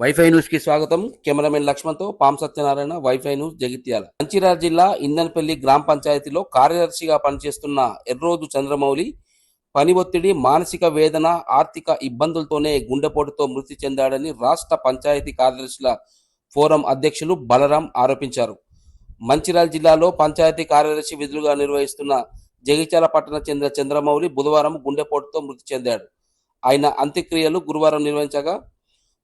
Wifi న్యూస్కి స్వాగతం. Cameraman లక్ష్మణ్తో పాం సత్యనారాయణ వైఫై న్యూస్ జగిత్యాల. మంచిర్యాల జిల్లా ఇందన్పల్లి గ్రామ పంచాయతీలో కార్యదర్శిగా పనిచేస్తున్న ఎర్రోజు చంద్రమౌళి పని ఒత్తిడి మానసిక వేదన ఆర్థిక ఇబ్బందులతోనే గుండెపోటుతో మృతి చెందాడని రాష్ట్ర పంచాయతీ కార్యదర్శుల ఫోరం అధ్యక్షులు బలరాం ఆరోపించారు. మంచిర్యాల జిల్లాలో పంచాయతీ కార్యదర్శి విధులుగా నిర్వహిస్తున్న జగిత్యాల పట్టణ చెందిన చంద్రమౌళి బుధవారం గుండెపోటుతో మృతి చెందాడు. ఆయన అంత్యక్రియలు గురువారం నిర్వహించగా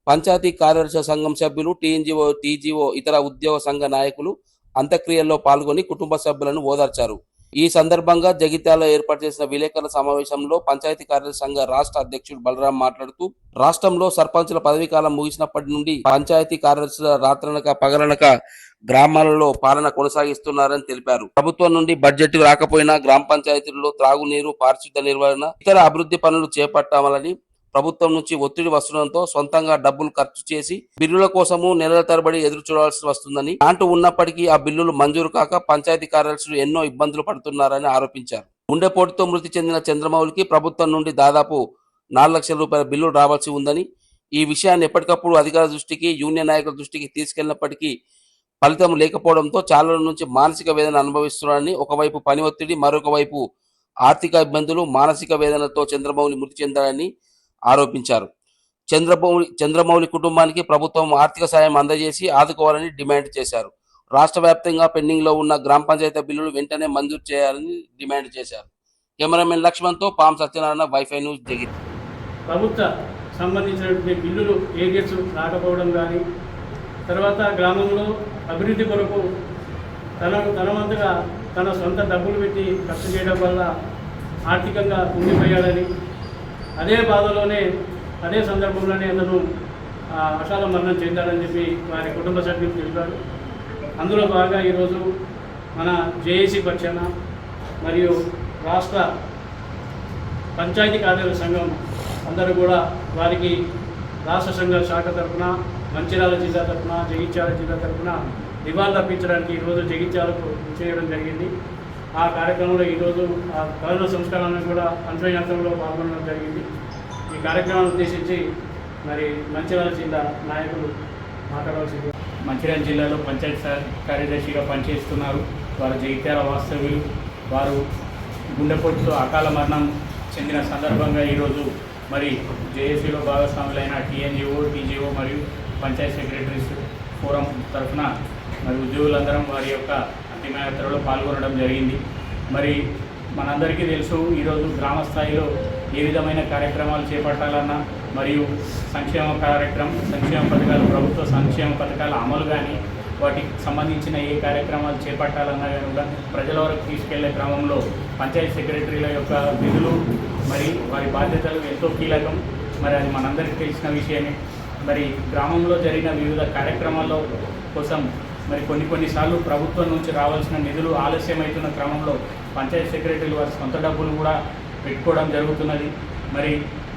పంచాయతీ కార్యదర్శి సంఘం సభ్యులు టీఎన్జిఓ టీజీఓ ఇతర ఉద్యోగ సంఘ నాయకులు అంత్యక్రియల్లో పాల్గొని కుటుంబ సభ్యులను ఓదార్చారు. ఈ సందర్భంగా జగిత్యాలలో ఏర్పాటు చేసిన విలేకరుల సమావేశంలో పంచాయతీ కార్యదర్శి సంఘ రాష్ట్ర అధ్యక్షుడు బలరాం మాట్లాడుతూ రాష్ట్రంలో సర్పంచుల పదవీ కాలం ముగిసినప్పటి నుండి పంచాయతీ కార్యదర్శుల రాత్రనక పగలనక గ్రామాలలో పాలన కొనసాగిస్తున్నారని తెలిపారు. ప్రభుత్వం నుండి బడ్జెట్ రాకపోయినా గ్రామ పంచాయతీల్లో త్రాగునీరు పారిశుద్ధ నిర్వహణ ఇతర అభివృద్ధి పనులు చేపట్టాలని ప్రభుత్వం నుంచి ఒత్తిడి వస్తుండటంతో సొంతంగా డబ్బులు ఖర్చు చేసి బిల్లుల కోసము నెలల తరబడి ఎదురు చూడాల్సి వస్తుందని అంటూ ఉన్నప్పటికీ ఆ బిల్లులు మంజూరు కాక పంచాయతీ కార్యదర్శులు ఎన్నో ఇబ్బందులు పడుతున్నారని ఆరోపించారు. గుండెపోటుతో మృతి చెందిన చంద్రమౌళికి ప్రభుత్వం నుండి దాదాపు నాలుగు లక్షల రూపాయల బిల్లులు రావాల్సి ఉందని ఈ విషయాన్ని ఎప్పటికప్పుడు అధికార దృష్టికి యూనియన్ నాయకుల దృష్టికి తీసుకెళ్ళినప్పటికీ ఫలితం లేకపోవడంతో చాలా నుంచి మానసిక వేదన అనుభవిస్తున్నారని ఒకవైపు పని ఒత్తిడి మరొక వైపు ఆర్థిక ఇబ్బందులు మానసిక వేదనతో చంద్రమౌళి మృతి చెందారని ఆరోపించారు. చంద్రమౌళి చంద్రమౌళి కుటుంబానికి ప్రభుత్వం ఆర్థిక సాయం అందజేసి ఆదుకోవాలని డిమాండ్ చేశారు. రాష్ట్ర వ్యాప్తంగా పెండింగ్లో ఉన్న గ్రామ పంచాయతీ బిల్లులు వెంటనే మంజూరు చేయాలని డిమాండ్ చేశారు. కెమెరామెన్ లక్ష్మణ్తో పాం సత్యనారాయణ వైఫై న్యూస్ జగిత్ ప్రభుత్వ సంబంధించినటువంటి బిల్లులు ఏరియర్స్ రాకపోవడం కానీ తర్వాత గ్రామంలో అభివృద్ధి కొరకు తన తనవంతుగా తన సొంత డబ్బులు పెట్టి ఖర్చు చేయడం వల్ల ఆర్థికంగా ఉండిపోయాడని అదే బాధలోనే అదే సందర్భంలోనే అతను ఆ, అకాల మరణం చెందాడని చెప్పి వారి కుటుంబ సభ్యులు తెలిపారు. అందులో బాగా ఈరోజు మన జేఏసీ పక్షాన మరియు రాష్ట్ర పంచాయతీ కార్యాలయ సంఘం అందరూ కూడా వారికి రాష్ట్ర సంఘ శాఖ తరఫున మంచిర్యాల జిల్లా తరఫున జగిత్యాల జిల్లా తరఫున నివాళులు అర్పించడానికి ఈరోజు జగిత్యాలకు చేయడం జరిగింది. ఆ కార్యక్రమంలో ఈరోజు ఆ కరోనా సంస్కారాన్ని కూడా అంతర్యాత్రంలో పాల్గొనడం జరిగింది. ఈ కార్యక్రమాన్ని ఉద్దేశించి మరి మంచిర్యాల జిల్లా నాయకులు మాట్లాడవలసింది మంచిర్యాల జిల్లాలో పంచాయతీ కార్యదర్శిగా పనిచేస్తున్నారు. వారు జగిత్యాల వాస్తవ్యులు. వారు గుండెపోటుతో అకాల మరణం చెందిన సందర్భంగా ఈరోజు మరి జేఏసీలో భాగస్వాములైన టీఎన్జిఓ టీజీఓ మరియు పంచాయత్ సెక్రటరీస్ ఫోరం తరఫున మరి ఉద్యోగులందరం వారి యొక్క అంతిమయాత్రలో పాల్గొనడం జరిగింది. మరి మనందరికీ తెలుసు ఈరోజు గ్రామ స్థాయిలో ఏ విధమైన కార్యక్రమాలు చేపట్టాలన్నా మరియు సంక్షేమ కార్యక్రమం సంక్షేమ పథకాలు ప్రభుత్వ సంక్షేమ పథకాల అమలు కానీ వాటికి సంబంధించిన ఏ కార్యక్రమాలు చేపట్టాలన్నా కనుక ప్రజల వరకు తీసుకెళ్ళే క్రమంలో పంచాయతీ సెక్రటరీల యొక్క విధులు మరి వారి బాధ్యతలు ఎంతో కీలకం. మరి అది మనందరికీ తెలిసిన విషయమే. మరి గ్రామంలో జరిగిన వివిధ కార్యక్రమాల్లో కోసం మరి కొన్ని కొన్నిసార్లు ప్రభుత్వం నుంచి రావాల్సిన నిధులు ఆలస్యమవుతున్న క్రమంలో పంచాయతీ సెక్రటరీలు వారి సొంత డబ్బులు కూడా పెట్టుకోవడం జరుగుతున్నది. మరి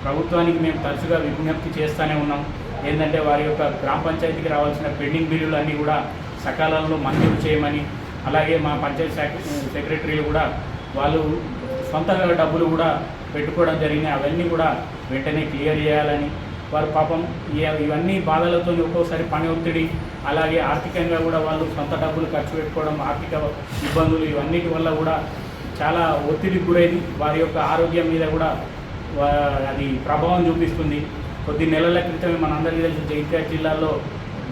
ప్రభుత్వానికి మేము తరచుగా విజ్ఞప్తి చేస్తూనే ఉన్నాం. ఏంటంటే వారి యొక్క గ్రామ పంచాయతీకి రావాల్సిన పెండింగ్ బిల్లులు అన్నీ కూడా సకాలంలో మంజూరు చేయమని అలాగే మా పంచాయతీ శాఖ సెక్రటరీలు కూడా వాళ్ళు సొంతంగా డబ్బులు కూడా పెట్టుకోవడం జరిగినాయి అవన్నీ కూడా వెంటనే క్లియర్ చేయాలని. వారు పాపం ఇవన్నీ బాధలతో ఒక్కోసారి పని ఒత్తిడి అలాగే ఆర్థికంగా కూడా వాళ్ళు సొంత డబ్బులు ఖర్చు పెట్టుకోవడం ఆర్థిక ఇబ్బందులు ఇవన్నిటి వల్ల కూడా చాలా ఒత్తిడికి గురైంది. వారి యొక్క ఆరోగ్యం మీద కూడా అది ప్రభావం చూపిస్తుంది. కొద్ది నెలల క్రితమే మనందరికీ తెలుసు జగిత్యాల జిల్లాలో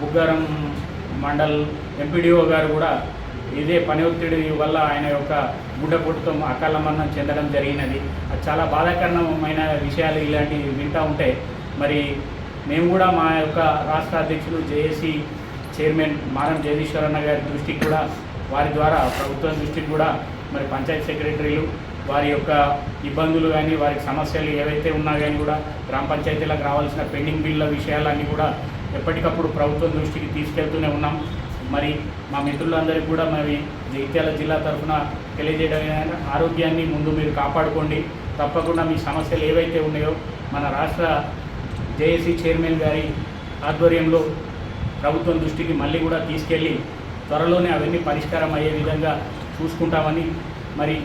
బుగ్గారం మండల్ ఎంపీడీఓ గారు కూడా ఇదే పని ఒత్తిడి వల్ల ఆయన యొక్క గుండెపోటుతో అకాల మరణం చెందడం జరిగినది. అది చాలా బాధాకరణమైన విషయాలు ఇలాంటివి వింటూ ఉంటే మరి మేము కూడా మా యొక్క రాష్ట్ర అధ్యక్షులు జేఏసీ చైర్మన్ మారం జగదీశ్వరన్న గారి దృష్టికి కూడా వారి ద్వారా ప్రభుత్వం దృష్టికి కూడా మరి పంచాయతీ సెక్రటరీలు వారి యొక్క ఇబ్బందులు కానీ వారికి సమస్యలు ఏవైతే ఉన్నా కానీ కూడా గ్రామ పంచాయతీలకు రావాల్సిన పెండింగ్ బిల్ల విషయాలన్నీ కూడా ఎప్పటికప్పుడు ప్రభుత్వం దృష్టికి తీసుకెళ్తూనే ఉన్నాం. మరి మా మిత్రులందరికీ కూడా మరి జగిత్యాల జిల్లా తరఫున తెలియజేయడం ఆరోగ్యాన్ని ముందు మీరు కాపాడుకోండి. తప్పకుండా మీ సమస్యలు ఏవైతే ఉన్నాయో మన రాష్ట్ర జేఏసీ చైర్మన్ గారి ఆధ్వర్యంలో ప్రభుత్వం దృష్టికి మళ్ళీ కూడా తీసుకెళ్ళి త్వరలోనే అవన్నీ పరిష్కారం అయ్యే విధంగా చూసుకుంటామని మరి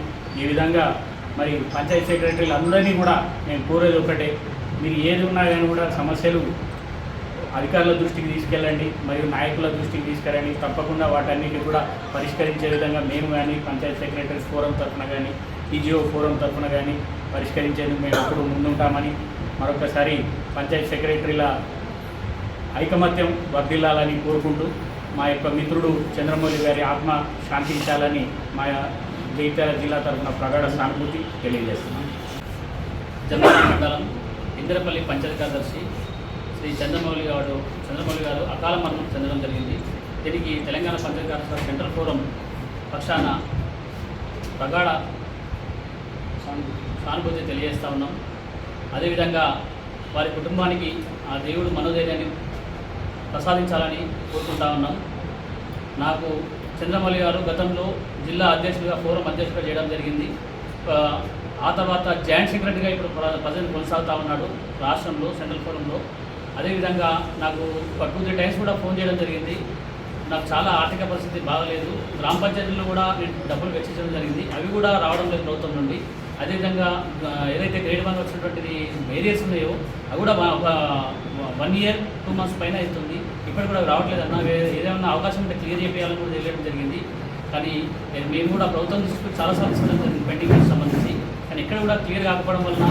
ఈ విధంగా మరి పంచాయతీ సెక్రటరీలు అందరినీ కూడా నేను కోరేది ఒకటే మీరు ఏది ఉన్నా కానీ కూడా సమస్యలు అధికారుల దృష్టికి తీసుకెళ్ళండి మరియు నాయకుల దృష్టికి తీసుకెళ్ళండి. తప్పకుండా వాటన్నిటిని కూడా పరిష్కరించే విధంగా మేము కానీ పంచాయత్ సెక్రటరీస్ ఫోరం తరఫున కానీ ఈజీఓ ఫోరం తరఫున కానీ పరిష్కరించేందుకు మేము ఎప్పుడు ముందుంటామని మరొకసారి పంచాయత్ సెక్రటరీల ఐకమత్యం వర్ధిల్లాలని కోరుకుంటూ మా యొక్క మిత్రుడు చంద్రమౌళి గారి ఆత్మ శాంతించాలని మా జగిత్యాల జిల్లా తరఫున ప్రగాఢ సానుభూతి తెలియజేస్తున్నాం. చంద్రమౌళి మండలం ఇంద్రపల్లి పంచాయతీ కార్యదర్శి శ్రీ చంద్రమౌళి గారు చంద్రమౌళి గారు అకాల మరణం చెందడం జరిగింది. దీనికి తెలంగాణ పంచాయతీ కార్యదర్శి సెంట్రల్ ఫోరం పక్షాన ప్రగాఢ సానుభూతి తెలియజేస్తూ ఉన్నాం. అదేవిధంగా వారి కుటుంబానికి ఆ దేవుడు మనోధైర్యాన్ని ప్రసాదించాలని కోరుకుంటా ఉన్నాం. నాకు చంద్రమౌళి గారు గతంలో జిల్లా అధ్యక్షుడిగా ఫోరం అధ్యక్షుడిగా చేయడం జరిగింది. ఆ, తర్వాత జాయింట్ సెక్రటరీగా ఇప్పుడు ప్ర- ప్రజెంట్ కొనసాగుతూ ఉన్నాడు రాష్ట్రంలో సెంట్రల్ ఫోరంలో. అదేవిధంగా నాకు ఒక టూ త్రీ టైమ్స్ కూడా ఫోన్ చేయడం జరిగింది. నాకు చాలా ఆర్థిక పరిస్థితి బాగలేదు. గ్రామ పంచాయతీల్లో కూడా నేను డబ్బులు వెచ్చించడం జరిగింది. అవి కూడా రావడం లేదు ప్రభుత్వం నుండి. అదేవిధంగా ఏదైతే గ్రేడ్ వన్ వచ్చినటువంటిది ఏరియాస్ ఉన్నాయో అవి కూడా ఒక వన్ ఇయర్ టూ మంత్స్ పైన అవుతుంది. ఇప్పటికి కూడా రావట్లేదు. అన్న ఏదైనా అవకాశం ఉంటే క్లియర్ చేయాలని కూడా తెలియడం జరిగింది. కానీ మేము కూడా ప్రభుత్వం దృష్టికి చాలాసార్లు తీసుకున్నాం జరిగింది పెండింగ్ సంబంధించి. కానీ ఇక్కడ కూడా క్లియర్ కాకపోవడం వలన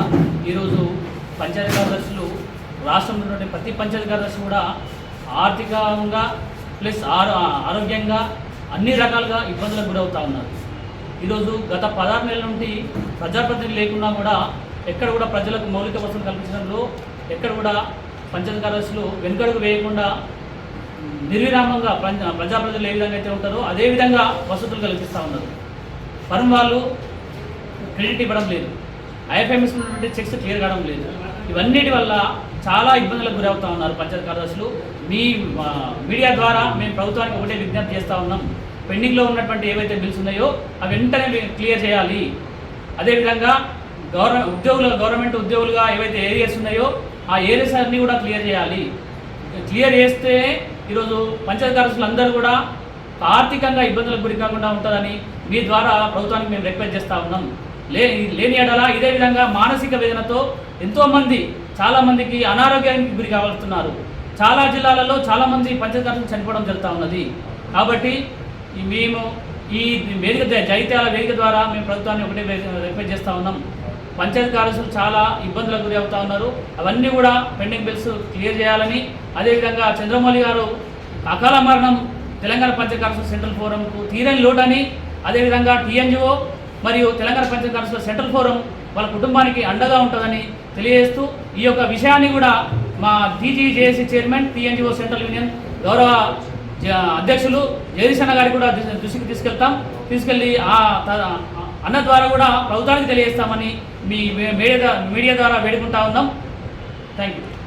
ఈరోజు పంచాయతీ కార్యదర్శులు రాష్ట్రంలో ఉన్నటువంటి ప్రతి పంచాయతీ కార్యదర్శి కూడా ఆర్థికంగా ప్లస్ ఆరోగ్యంగా అన్ని రకాలుగా ఇబ్బందులకు గురవుతూ ఉన్నారు. ఈరోజు గత పదహారు నెలల నుండి ప్రజాప్రతినిధి లేకున్నా కూడా ఎక్కడ కూడా ప్రజలకు మౌలిక వసతులు కల్పించడంలో ఎక్కడ కూడా పంచాయతీ కార్యదర్శులు వెనుకడుగు వేయకుండా నిర్విరామంగా ప్రజాప్రతినిధులు ఏ విధంగా అయితే ఉంటారో అదే విధంగా వసతులు కల్పిస్తూ ఉన్నారు. ఫర్మ్ వాళ్ళు క్రెడిట్ ఇవ్వడం లేదు. ఐఎఫ్ఎంఎస్ ఉన్నటువంటి చెక్స్ క్లియర్ కావడం లేదు. ఇవన్నిటి వల్ల చాలా ఇబ్బందులకు గురవుతా ఉన్నారు పంచాయతీ కార్యదర్శులు. మీ మీడియా ద్వారా మేము ప్రభుత్వానికి ఒకటే విజ్ఞప్తి చేస్తూ ఉన్నాం. పెండింగ్లో ఉన్నటువంటి ఏవైతే బిల్స్ ఉన్నాయో అవి వెంటనే క్లియర్ చేయాలి. అదేవిధంగా గవర్నమెంట్ ఉద్యోగులు గవర్నమెంట్ ఉద్యోగులుగా ఏవైతే ఏరియాస్ ఉన్నాయో ఆ ఏరియాస్ అన్నీ కూడా క్లియర్ చేయాలి. క్లియర్ చేస్తే ఈరోజు పంచాయతీ కార్యదర్శులు అందరూ కూడా ఆర్థికంగా ఇబ్బందులకు గురి కాకుండా ఉంటుందని మీ ద్వారా ప్రభుత్వానికి మేము రిక్వెస్ట్ చేస్తూ ఉన్నాం. లే లేని ఏడలా ఇదే విధంగా మానసిక వేదనతో ఎంతోమంది చాలామందికి అనారోగ్యానికి గురి కావస్తున్నారు చాలా జిల్లాలలో చాలామంది పంచాయతీ చనిపోవడం జరుగుతూ ఉన్నది. కాబట్టి మేము ఈ వేదిక జైత్యాల వేదిక ద్వారా మేము ప్రభుత్వాన్ని ఒకటే రిక్వెస్ట్ చేస్తూ ఉన్నాం. పంచాయతీ కార్యదర్శులు చాలా ఇబ్బందులకు గురి అవుతా ఉన్నారు. అవన్నీ కూడా పెండింగ్ బిల్స్ క్లియర్ చేయాలని అదేవిధంగా చంద్రమౌళి గారు అకాల మరణం తెలంగాణ పంచాయతీ కార్యదర్శుల సెంట్రల్ ఫోరంకు తీరని లోటని అదేవిధంగా టీఎన్జిఓ మరియు తెలంగాణ పంచాయతీ కార్యదర్శుల సెంట్రల్ ఫోరం వాళ్ళ కుటుంబానికి అండగా ఉంటుందని తెలియజేస్తూ ఈ యొక్క విషయాన్ని కూడా మా TGJAC chairman TNGO central union గౌరవ అధ్యక్షులు జగదీశ్ అన్న గారికి కూడా దృష్టికి తీసుకెళ్తాం. తీసుకెళ్ళి ఆ త- అన్న ద్వారా కూడా ప్రభుత్వానికి తెలియజేస్తామని మీ మీడియా మీడియా ద్వారా వేడుకుంటా ఉన్నాం. Thank you